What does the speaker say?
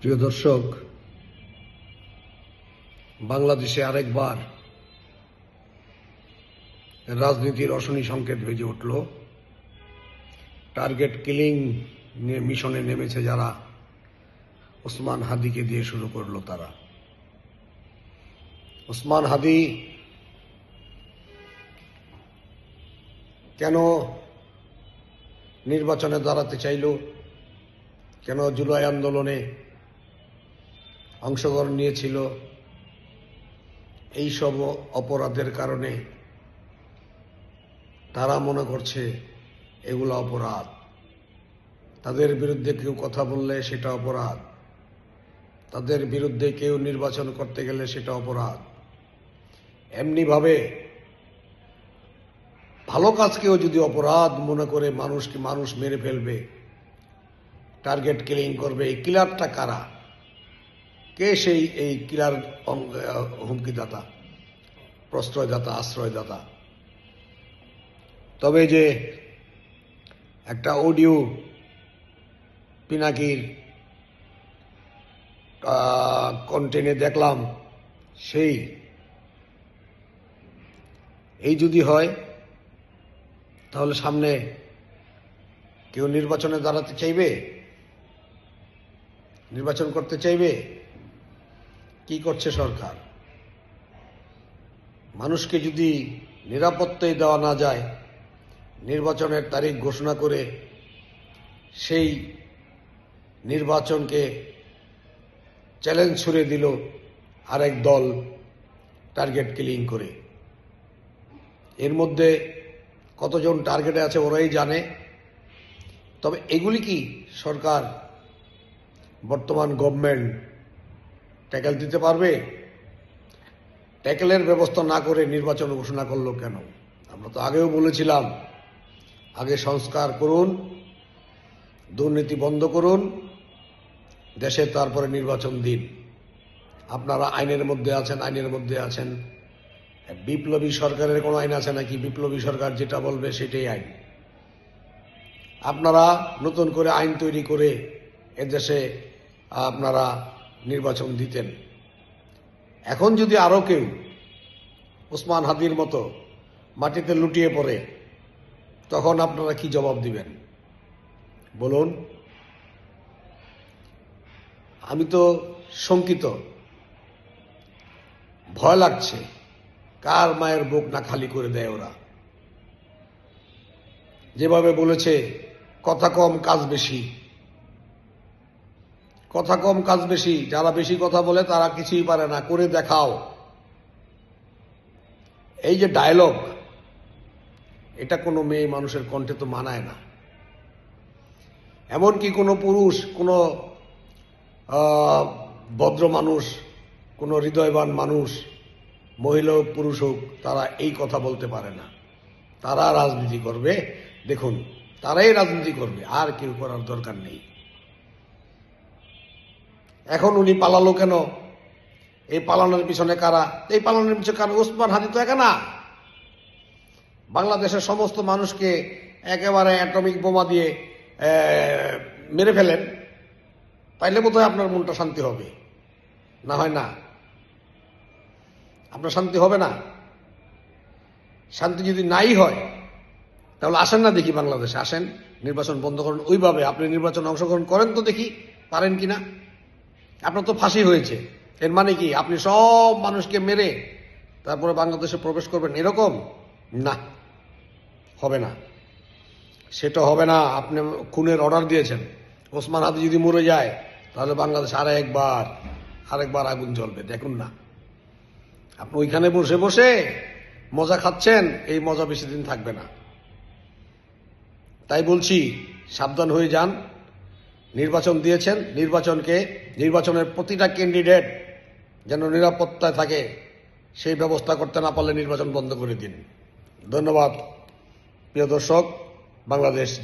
প্রিয় দর্শক, বাংলাদেশে আরেকবার রাজনীতির অশনি সংকেত বেজে উঠল। টার্গেট কিলিং মিশনে নেমেছে যারা, ওসমান হাদিকে দিয়ে শুরু করল তারা। ওসমান হাদি কেন নির্বাচনে দাঁড়াতে চাইল? কেন জুলাই আন্দোলনে অংশগ্রহণ নিয়েছিল। এই সব অপরাধের কারণে তারা মনে করছে এগুলো অপরাধ। তাদের বিরুদ্ধে কেউ কথা বললে সেটা অপরাধ। তাদের বিরুদ্ধে কেউ নির্বাচন করতে গেলে সেটা অপরাধ। এমনিভাবে ভালো কাজকেও যদি অপরাধ মনে করে মানুষকে মানুষ মেরে ফেলবে, টার্গেট কিলিং করবে, এই কিলারটা কারা? কে সেই এই কিলার হুমকিদাতা, প্রশ্রয়দাতা, আশ্রয়দাতা? তবে যে একটা অডিও পিনাকির কন্টেনে দেখলাম, সেই, এই যদি হয়, তাহলে সামনে কেউ নির্বাচনে দাঁড়াতে চাইবে? নির্বাচন করতে চাইবে? কি করছে সরকার? মানুষকে যদি নিরাপত্তাই দেওয়া না যায়, নির্বাচনের তারিখ ঘোষণা করে সেই নির্বাচনকে চ্যালেঞ্জ ছুড়ে দিল আরেক দল টার্গেট কিলিং করে। এর মধ্যে কতজন টার্গেটে আছে ওরাই জানে। তবে এগুলি কি সরকার, বর্তমান গভর্নমেন্ট ট্যাকেল দিতে পারবে? ট্যাকেলের ব্যবস্থা না করে নির্বাচন ঘোষণা করল কেন? আমরা তো আগেও বলেছিলাম। আগে সংস্কার করুন, দুর্নীতি বন্ধ করুন, দেশে তারপরে নির্বাচন দিন। আপনারা আইনের মধ্যে আছেন, আইনের মধ্যে আছেন। বিপ্লবী সরকারের কোনো আইন আছে নাকি? বিপ্লবী সরকার যেটা বলবে সেটাই আইন। আপনারা নতুন করে আইন তৈরি করে এদেশে আপনারা নির্বাচন দিতেন। এখন যদি আরও কেউ ওসমান হাদির মতো মাটিতে লুটিয়ে পড়ে, তখন আপনারা কি জবাব দিবেন? বলুন। আমি তো শঙ্কিত। ভয় লাগছে, কার মায়ের বুক না খালি করে দেয় ওরা? যেভাবে বলেছে, কথা কম, কাজ বেশি। কথা কম, কাজ বেশি। যারা বেশি কথা বলে, তারা কিছুই পারে না। করে দেখাও। এই যে ডায়লগ এটা কোনো মেয়ে মানুষের কণ্ঠে তো মানায় না। এমনকি কোনো পুরুষ, কোনো ভদ্র মানুষ, কোনো হৃদয়বান মানুষ, মহিলা হোক, পুরুষ হোক, তারা এই কথা বলতে পারে না। তারা রাজনীতি করবে। দেখুন, তারাই রাজনীতি করবে। আর কেউ করার দরকার নেই। এখন উনি পালালো কেন? এই পালানোর পিছনে কারা? এই পালানোর পিছনে কারা? ওসমান হাদি তো একা না। বাংলাদেশের সমস্ত মানুষকে একেবারে অ্যাটমিক বোমা দিয়ে মেরে ফেলেন। তাইলে বোধহয় আপনার মনটা শান্তি হবে। না হয় না? আপনার শান্তি হবে না? শান্তি যদি নাই হয়, তাহলে আসেন না দেখি বাংলাদেশে, আসেন। নির্বাচন বন্ধ করুন। ওইভাবে আপনি নির্বাচন অংশগ্রহণ করেন তো দেখি, পারেন কি না আপনার তো ফাঁসি হয়েছে। এর মানে কি? আপনি সব মানুষকে মেরে তারপরে বাংলাদেশে প্রবেশ করবেন এরকম? না, হবে না। সেটা হবে না, আপনি খুনের অর্ডার দিয়েছেন। ওসমান হাদি যদি মরে যায়, তাহলে বাংলাদেশ আর একবার আরেকবার আগুন জ্বলবে। দেখুন না। আপনি ওইখানে বসে বসে মজা খাচ্ছেন, এই মজা বেশি দিন থাকবে না। তাই বলছি, সাবধান হয়ে যান। নির্বাচন দিয়েছেন, নির্বাচনকে, নির্বাচনের প্রতিটা ক্যান্ডিডেট যেন নিরাপত্তায় থাকে, সেই ব্যবস্থা করতে না পারলে নির্বাচন বন্ধ করে দিন। ধন্যবাদ, প্রিয় দর্শক, বাংলাদেশ